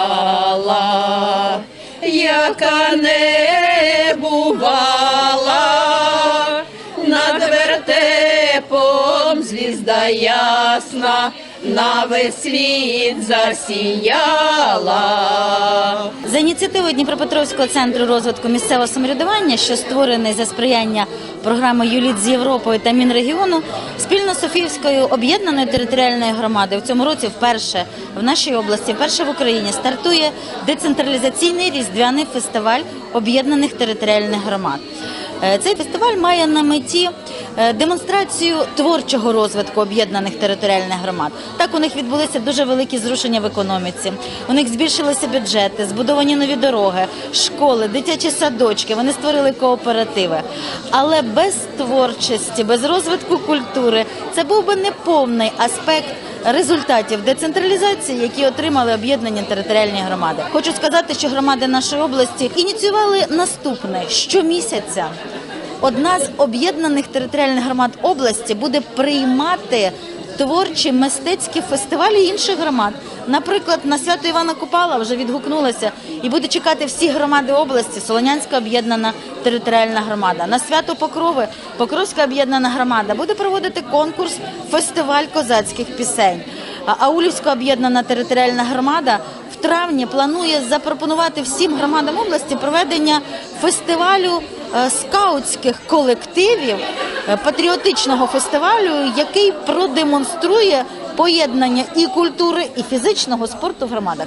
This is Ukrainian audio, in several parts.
бувала, яка не бувала, над вертепом звізда ясна на весь світ засіяла. За ініціативою Дніпропетровського центру розвитку місцевого самоврядування, що створений за сприяння програми Юліт з Європою та Мінрегіону, спільно з Софіївською об'єднаною територіальною громадою в цьому році вперше в нашій області, вперше в Україні, стартує децентралізаційний різдвяний фестиваль об'єднаних територіальних громад. Е, Цей фестиваль має на меті демонстрацію творчого розвитку об'єднаних територіальних громад. Так у них відбулися дуже великі зрушення в економіці. У них збільшилися бюджети, збудовані нові дороги, школи, дитячі садочки. Вони створили кооперативи. Але без творчості, без розвитку культури це був би неповний аспект результатів децентралізації, які отримали об'єднані територіальні громади. Хочу сказати, що громади нашої області ініціювали наступне щомісяця. Одна з об'єднаних територіальних громад області буде приймати творчі мистецькі фестивалі інших громад. Наприклад, на свято Івана Купала вже відгукнулася і буде чекати всі громади області. Солонянська об'єднана територіальна громада. На свято Покрови Покровська об'єднана громада буде проводити конкурс фестиваль козацьких пісень. Аулівська об'єднана територіальна громада в травні планує запропонувати всім громадам області проведення фестивалю скаутських колективів е, патріотичного фестивалю, який продемонструє поєднання і культури, і фізичного спорту в громадах.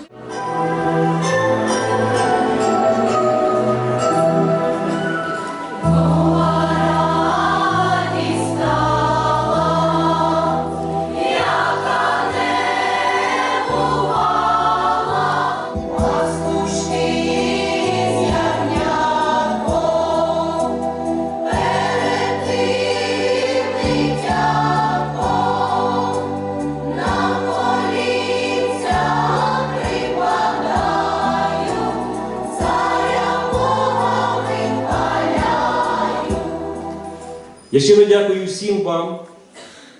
Я щиро дякую всім вам,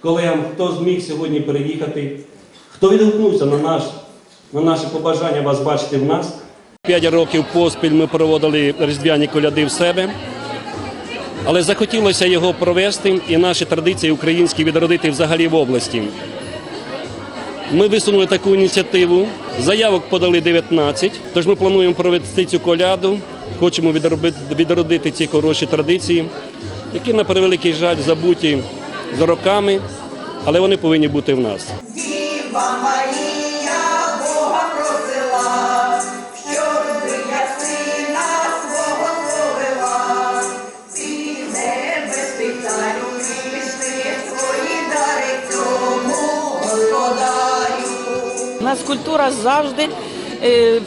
колегам, хто зміг сьогодні переїхати, хто відгукнувся на, наш, на наше побажання вас бачити в нас. П'ять років поспіль ми проводили різдвяні коляди в себе, але захотілося його провести і наші традиції українські відродити взагалі в області. Ми висунули таку ініціативу. Заявок подали 19, тож ми плануємо провести цю коляду. Хочемо відродити ці хороші традиції, які, на превеликий жаль, забуті за роками, але вони повинні бути в нас. У нас культура завжди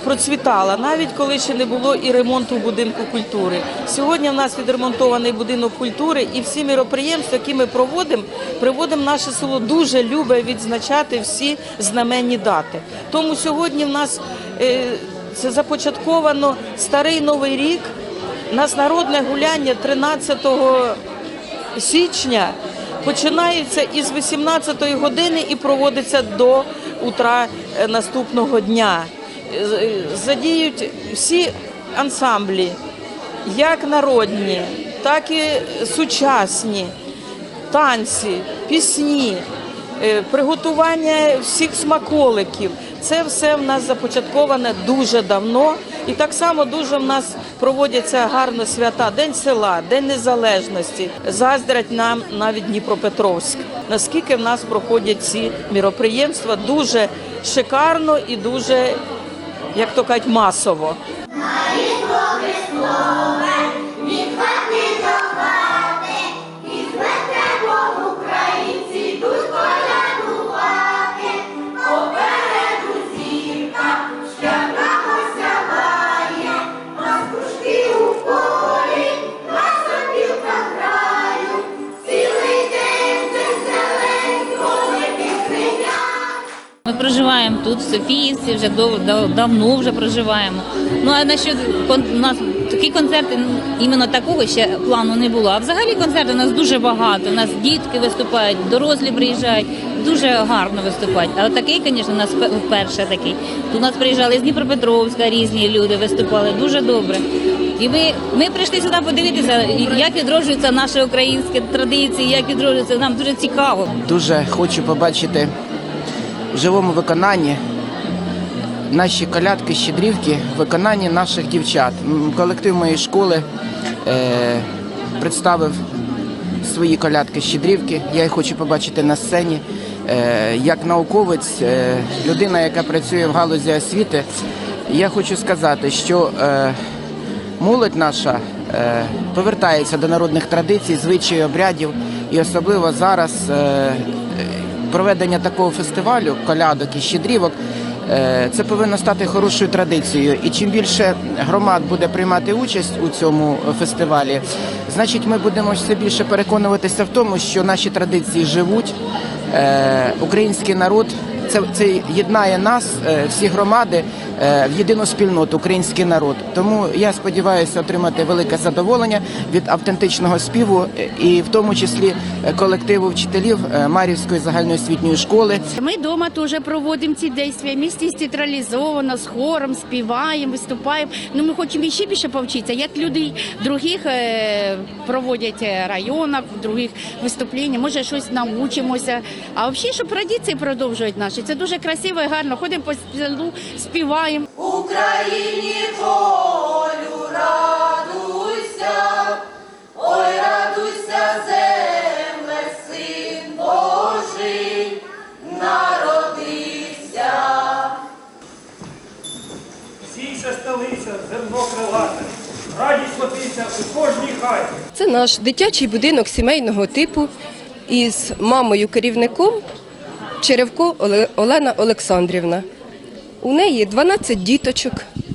процвітала, навіть коли ще не було і ремонту будинку культури. Сьогодні в нас відремонтований будинок культури, і всі міроприємства, які ми проводимо, приводимо наше село дуже любить відзначати всі знаменні дати. Тому сьогодні в нас е, це започатковано старий новий рік. У нас народне гуляння 13 січня починається із 18 години і проводиться до утра е, наступного дня. Задіють всі ансамблі, як народні, так і сучасні, танці, пісні, е, приготування всіх смаколиків. Це все в нас започатковане дуже давно, і так само дуже в нас проводяться гарно свята День села, День Незалежності. Заздрять нам навіть Дніпропетровськ. Наскільки в нас проходять ці міроприємства дуже шикарно і дуже, як то кажуть, масово. Проживаємо тут, в Софіївці, вже дов, дав- давно вже проживаємо. Ну а на що у нас такі концерти іменно такого ще плану не було. А взагалі концерти у нас дуже багато. У нас дітки виступають, дорослі приїжджають, дуже гарно виступають. Але такий, звісно, у нас впе- вперше такий. Тут у нас приїжджали з Дніпропетровська, різні люди виступали дуже добре. І ми, ми прийшли сюди подивитися, як відроджуються наші українські традиції, як відроджуються. Нам дуже цікаво. Дуже хочу побачити в живому виконанні наші колядки, щедрівки виконанні наших дівчат. Колектив моєї школи е, представив свої колядки, щедрівки. Я їх хочу побачити на сцені. Е, як науковець, е, людина, яка працює в галузі освіти, я хочу сказати, що е, молодь наша е, повертається до народних традицій, звичаїв, обрядів, і особливо зараз е, проведення такого фестивалю колядок і щедрівок. е, Це повинно стати хорошою традицією. І чим більше громад буде приймати участь у цьому фестивалі, значить ми будемо все більше переконуватися в тому, що наші традиції живуть. Е, Український народ це, це єднає нас, е, всі громади, е, в єдину спільноту, український народ. Тому я сподіваюся отримати велике задоволення від автентичного співу, е, і в тому числі колективу вчителів Мар'ївської загальноосвітньої школи. Ми вдома теж проводимо ці дійства. Місті театралізовано, з хором співаємо, виступаємо. Ну ми хочемо ще більше повчитися, як люди других проводять районах, других виступліннях. Може, щось навчимося. А взагалі, щоб традиції продовжують наші. Це дуже красиво і гарно. Ходимо по селу, співаємо. Україні волю радуйся, ой, радуйся, земле, син Божий, народився. Сійся столиця, зерно крилате, радість лопиться у кожній хаті. Це наш дитячий будинок сімейного типу із мамою-керівником Черевко Олена Олександрівна. У неї 12 діточок.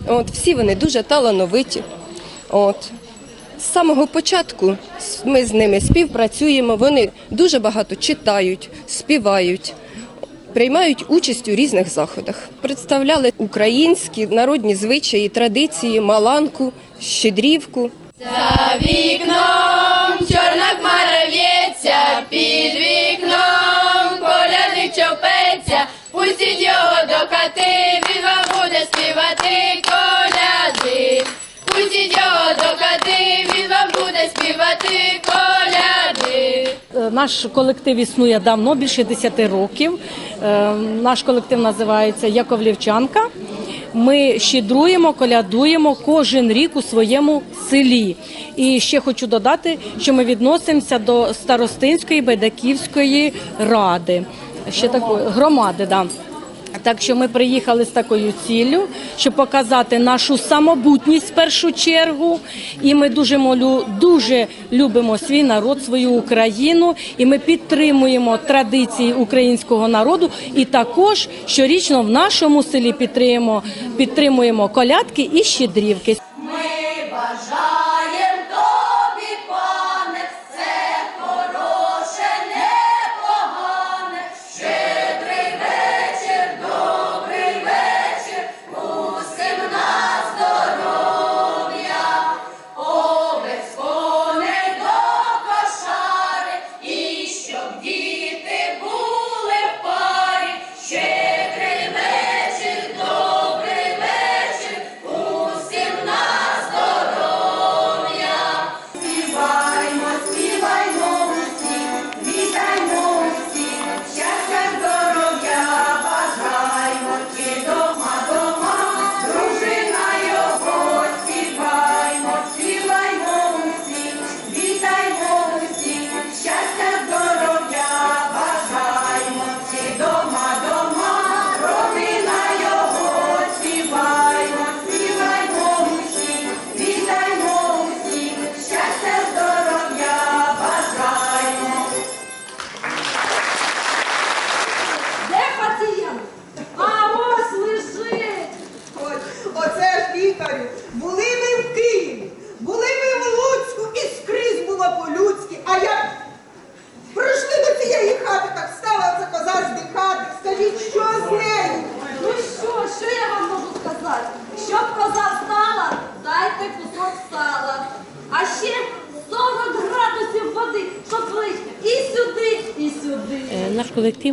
От, всі вони дуже талановиті. От. З самого початку ми з ними співпрацюємо, вони дуже багато читають, співають, приймають участь у різних заходах. Представляли українські народні звичаї, традиції, маланку, щедрівку. За вікном чорна хмара пустіть його до хати, він вам буде співати коляди. Пустіть його до хати, він вам буде співати коляди. Е, Наш колектив існує давно, більше 10 років. Е, Наш колектив називається Яковлівчанка. Ми щедруємо, колядуємо кожен рік у своєму селі. І ще хочу додати, що ми відносимося до Старостинської Байдаківської ради. Ще такої громади, да. Так що ми приїхали з такою ціллю, щоб показати нашу самобутність в першу чергу. І ми дуже молю, дуже любимо свій народ, свою Україну, і ми підтримуємо традиції українського народу. І також щорічно в нашому селі підтримуємо, підтримуємо колядки і щедрівки.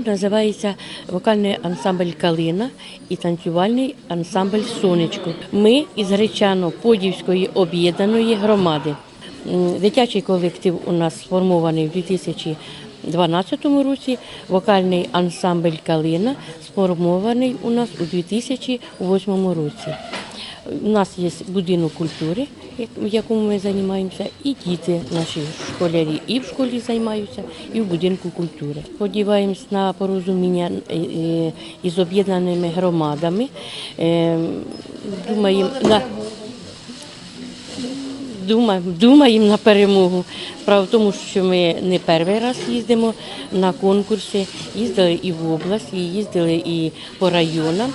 Називається вокальний ансамбль Калина і танцювальний ансамбль Сонечко. Ми із Гречано-Подівської об'єднаної громади. Дитячий колектив у нас сформований в 2012 році. Вокальний ансамбль Калина сформований у нас у 2008 році. У нас є будинок культури, в якому ми займаємося, і діти наші школярі і в школі займаються, і в будинку культури. Сподіваємось на порозуміння е, е, із об'єднаними громадами. Е, Думаємо на Думаємо, думаємо на перемогу. Справа в тому, що ми не перший раз їздимо на конкурси, їздили і в область, і їздили і по районам.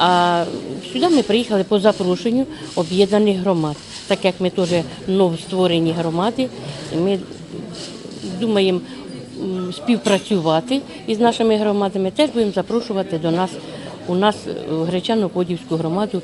А сюди ми приїхали по запрошенню об'єднаних громад. Так як ми теж новостворені громади, ми думаємо співпрацювати із нашими громадами, теж будемо запрошувати до нас у нас е, Гречано-Подівську громаду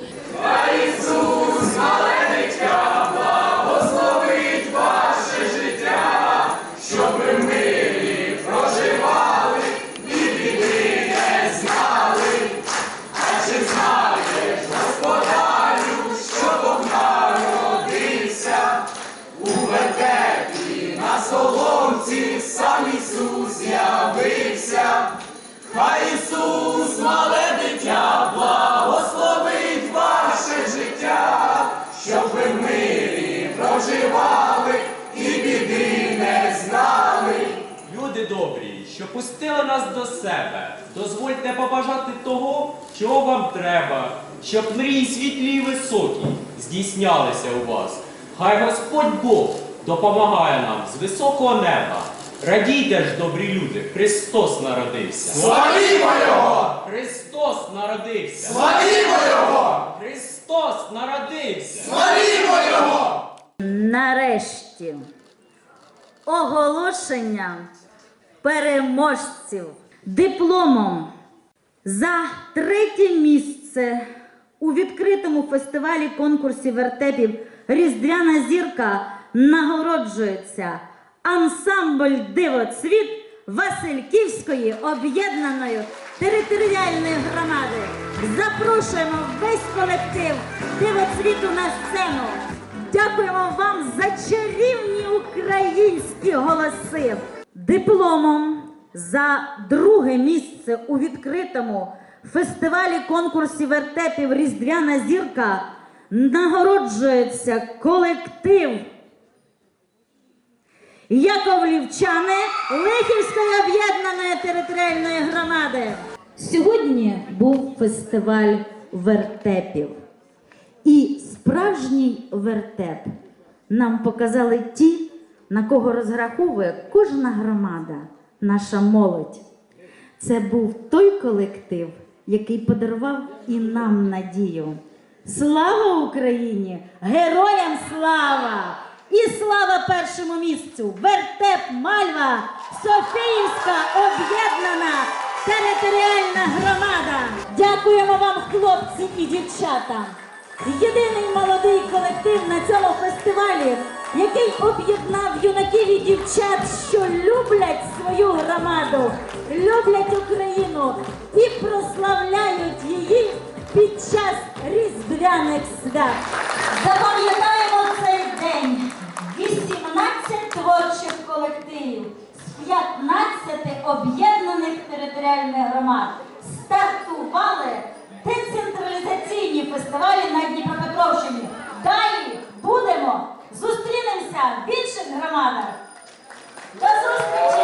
Люди добрі, що пустили нас до себе, дозвольте побажати того, чого вам треба, щоб мрії світлі і високі здійснялися у вас. Хай Господь Бог допомагає нам з високого неба. Радійте ж, добрі люди, Христос народився. Славімо Його! Христос народився! Славімо Його! Христос народився! Славімо Його! Нарешті оголошення переможців дипломом за третє місце у відкритому фестивалі конкурсі вертепів Різдвяна зірка нагороджується ансамбль Дивоцвіт Васильківської об'єднаної територіальної громади. Запрошуємо весь колектив Дивоцвіту на сцену. Дякуємо вам за чарівні українські голоси. Дипломом за друге місце у відкритому фестивалі конкурсі вертепів Різдвяна зірка нагороджується колектив Яковлівчани Лихівської об'єднаної територіальної громади. Сьогодні був фестиваль вертепів. І справжній вертеп нам показали ті, на кого розраховує кожна громада, наша молодь. Це був той колектив, який подарував і нам надію. Слава Україні! Героям слава! І слава першому місцю! Вертеп Мальва, Софіївська об'єднана територіальна громада. Дякуємо вам, хлопці і дівчата. Єдиний молодий колектив на цьому фестивалі, який об'єднав юнаків і дівчат, що люблять свою громаду, люблять Україну і прославляють її під час різдвяних свят. Запам'ятаємо творчих колективів з 15 об'єднаних територіальних громад стартували децентралізаційні фестивалі на Дніпропетровщині. Далі будемо зустрінемося в інших громадах. До зустрічі!